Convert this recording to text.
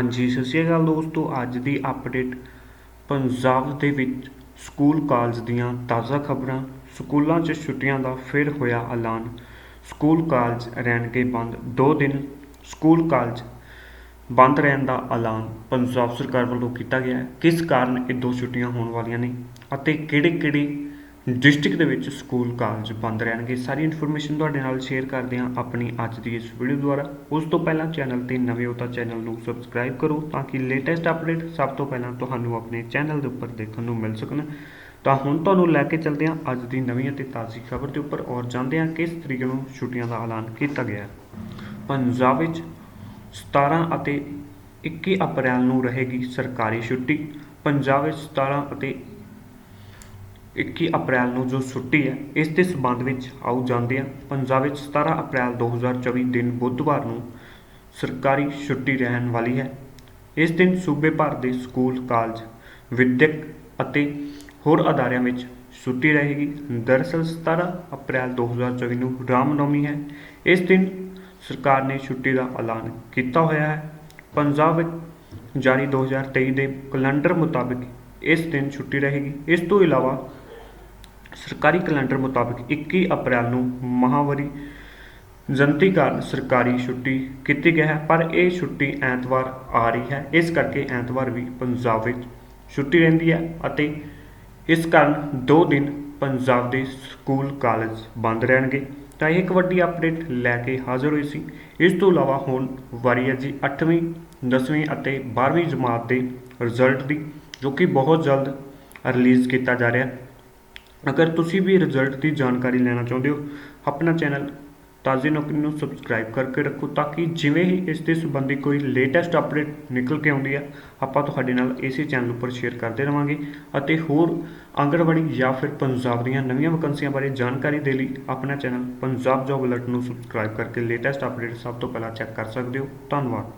ਹਾਂਜੀ, ਸਤਿ ਸ਼੍ਰੀ ਅਕਾਲ ਦੋਸਤੋ। ਅੱਜ ਦੀ ਅਪਡੇਟ ਪੰਜਾਬ ਦੇ ਵਿੱਚ ਸਕੂਲ ਕਾਲਜ ਦੀਆਂ ਤਾਜ਼ਾ ਖਬਰਾਂ। ਸਕੂਲਾਂ 'ਚ ਛੁੱਟੀਆਂ ਦਾ ਫਿਰ ਹੋਇਆ ਐਲਾਨ। ਸਕੂਲ ਕਾਲਜ ਰਹਿਣਗੇ ਬੰਦ 2 ਦਿਨ। ਸਕੂਲ ਕਾਲਜ ਬੰਦ ਰਹਿਣ ਦਾ ਐਲਾਨ ਪੰਜਾਬ ਸਰਕਾਰ ਵੱਲੋਂ ਕੀਤਾ ਗਿਆ ਹੈ। ਕਿਸ ਕਾਰਨ ਇਹ ਦੋ ਛੁੱਟੀਆਂ ਹੋਣ ਵਾਲੀਆਂ ਨੇ ਅਤੇ ਕਿਹੜੇ ਕਿਹੜੇ ਡਿਸਟ੍ਰਿਕਟ ਦੇ ਵਿੱਚ ਸਕੂਲ, ਕਾਲਜ ਬੰਦ ਰਹਿਣਗੇ। ਸਾਰੀ ਇਨਫੋਰਮੇਸ਼ਨ ਤੁਹਾਡੇ ਨਾਲ ਸ਼ੇਅਰ ਕਰਦੇ ਹਾਂ ਆਪਣੀ ਅੱਜ ਦੀ ਇਸ ਵੀਡੀਓ ਦੁਆਰਾ। ਉਸ ਤੋਂ ਪਹਿਲਾਂ ਚੈਨਲ ਤੇ ਨਵੇਂ ਹੋ ਤਾਂ ਚੈਨਲ ਨੂੰ ਸਬਸਕ੍ਰਾਈਬ ਕਰੋ ਤਾਂ ਕਿ ਲੇਟੈਸਟ ਅਪਡੇਟ ਸਭ ਤੋਂ ਪਹਿਲਾਂ ਤੁਹਾਨੂੰ ਆਪਣੇ ਚੈਨਲ ਦੇ ਉੱਪਰ ਦੇਖਣ ਨੂੰ ਮਿਲ ਸਕਣ। ਤਾਂ ਹੁਣ ਤੁਹਾਨੂੰ ਲੈ ਕੇ ਚੱਲਦੇ ਹਾਂ ਅੱਜ ਦੀ ਨਵੀਂ ਅਤੇ ਤਾਜ਼ੀ ਖਬਰ ਦੇ ਉੱਪਰ ਔਰ ਜਾਣਦੇ ਹਾਂ ਕਿਸ ਤਰੀਕੇ ਨੂੰ ਛੁੱਟੀਆਂ ਦਾ ਐਲਾਨ ਕੀਤਾ ਗਿਆ ਪੰਜਾਬ ਵਿੱਚ 17 ਅਤੇ 21 ਅਪ੍ਰੈਲ ਨੂੰ ਰਹੇਗੀ ਸਰਕਾਰੀ ਛੁੱਟੀ। ਪੰਜਾਬ ਵਿੱਚ 17 ਅਤੇ 21 ਅਪ੍ਰੈਲ ਨੂੰ ਜੋ ਛੁੱਟੀ ਹੈ, ਇਸ ਦੇ ਸਬੰਧ ਵਿੱਚ ਆਓ ਜਾਂਦੇ ਹਾਂ। ਪੰਜਾਬ ਵਿੱਚ 17 ਅਪ੍ਰੈਲ 2024 ਦਿਨ ਬੁੱਧਵਾਰ ਨੂੰ ਸਰਕਾਰੀ ਛੁੱਟੀ ਰਹਿਣ ਵਾਲੀ ਹੈ। ਇਸ ਦਿਨ ਸੂਬੇ ਭਰ ਦੇ ਸਕੂਲ, ਕਾਲਜ, ਵਿਦਿਅਕ ਅਤੇ ਹੋਰ ਅਦਾਰਿਆਂ ਵਿੱਚ ਛੁੱਟੀ ਰਹੇਗੀ। ਦਰਅਸਲ 17 ਅਪ੍ਰੈਲ 2024 ਨੂੰ ਰਾਮਨੌਮੀ ਹੈ। ਇਸ ਦਿਨ ਸਰਕਾਰ ਨੇ ਛੁੱਟੀ ਦਾ ਐਲਾਨ ਕੀਤਾ ਹੋਇਆ ਹੈ। ਪੰਜਾਬ ਵਿੱਚ ਜਾਰੀ 2023 ਦੇ ਕੈਲੰਡਰ ਮੁਤਾਬਕ ਇਸ ਦਿਨ ਛੁੱਟੀ ਰਹੇਗੀ। ਇਸ ਤੋਂ ਇਲਾਵਾ ਸਰਕਾਰੀ ਕੈਲੰਡਰ ਮੁਤਾਬਕ 21 ਅਪ੍ਰੈਲ ਨੂੰ ਮਹਾਵਰੀ ਜਨਤੀ ਕਾਰਨ ਸਰਕਾਰੀ ਛੁੱਟੀ ਕੀਤੀ ਗਈ ਹੈ, ਪਰ ਇਹ ਛੁੱਟੀ ਐਤਵਾਰ ਆ ਰਹੀ ਹੈ। ਇਸ ਕਰਕੇ ਐਤਵਾਰ ਵੀ ਪੰਜਾਬ ਵਿੱਚ ਛੁੱਟੀ ਰਹਿੰਦੀ ਹੈ ਅਤੇ ਇਸ ਕਾਰਨ 2 ਦਿਨ ਪੰਜਾਬ ਦੇ ਸਕੂਲ, ਕਾਲਜ ਬੰਦ ਰਹਿਣਗੇ। ਤਾਂ ਇਹ ਇੱਕ ਵੱਡੀ ਅਪਡੇਟ ਲੈ ਕੇ ਹਾਜ਼ਰ ਹੋਈ ਸੀ। ਇਸ ਤੋਂ ਇਲਾਵਾ ਹੁਣ ਵਾਰੀ ਹੈ ਜੀ 8ਵੀਂ 10ਵੀਂ ਅਤੇ 12ਵੀਂ ਜਮਾਤ ਦੇ ਰਿਜ਼ਲਟ ਦੀ, ਜੋ ਕਿ ਬਹੁਤ ਜਲਦ ਰਿਲੀਜ਼ ਕੀਤਾ ਜਾ ਰਿਹਾ ਅਗਰ ਤੁਸੀਂ ਵੀ ਰਿਜ਼ਲਟ ਦੀ ਜਾਣਕਾਰੀ ਲੈਣਾ ਚਾਹੁੰਦੇ ਹੋ, ਆਪਣਾ ਚੈਨਲ ਤਾਜ਼ੀ ਨੌਕਰੀ ਨੂੰ ਸਬਸਕ੍ਰਾਈਬ ਕਰਕੇ ਰੱਖੋ ਤਾਂ ਕਿ ਜਿਵੇਂ ਹੀ ਇਸ ਦੇ ਸੰਬੰਧੀ ਕੋਈ ਲੇਟੈਸਟ ਅਪਡੇਟ ਨਿਕਲ ਕੇ ਆਉਂਦੀ ਹੈ, ਆਪਾਂ ਤੁਹਾਡੇ ਨਾਲ ਇਸੇ ਚੈਨਲ ਉੱਪਰ ਸ਼ੇਅਰ ਕਰਦੇ ਰਵਾਂਗੇ ਅਤੇ ਹੋਰ ਆਂਗਣਵਾੜੀ ਜਾਂ ਫਿਰ ਪੰਜਾਬ ਦੀਆਂ ਨਵੀਆਂ ਵੈਕੰਸੀਆਂ ਬਾਰੇ ਜਾਣਕਾਰੀ ਦੇ ਲਈ ਆਪਣਾ ਚੈਨਲ ਪੰਜਾਬ ਜੋਬ ਅਲਰਟ ਨੂੰ ਸਬਸਕ੍ਰਾਈਬ ਕਰਕੇ ਲੇਟੈਸਟ ਅਪਡੇਟ ਸਭ ਤੋਂ ਪਹਿਲਾਂ ਚੈੱਕ ਕਰ ਸਕਦੇ ਹੋ। ਧੰਨਵਾਦ।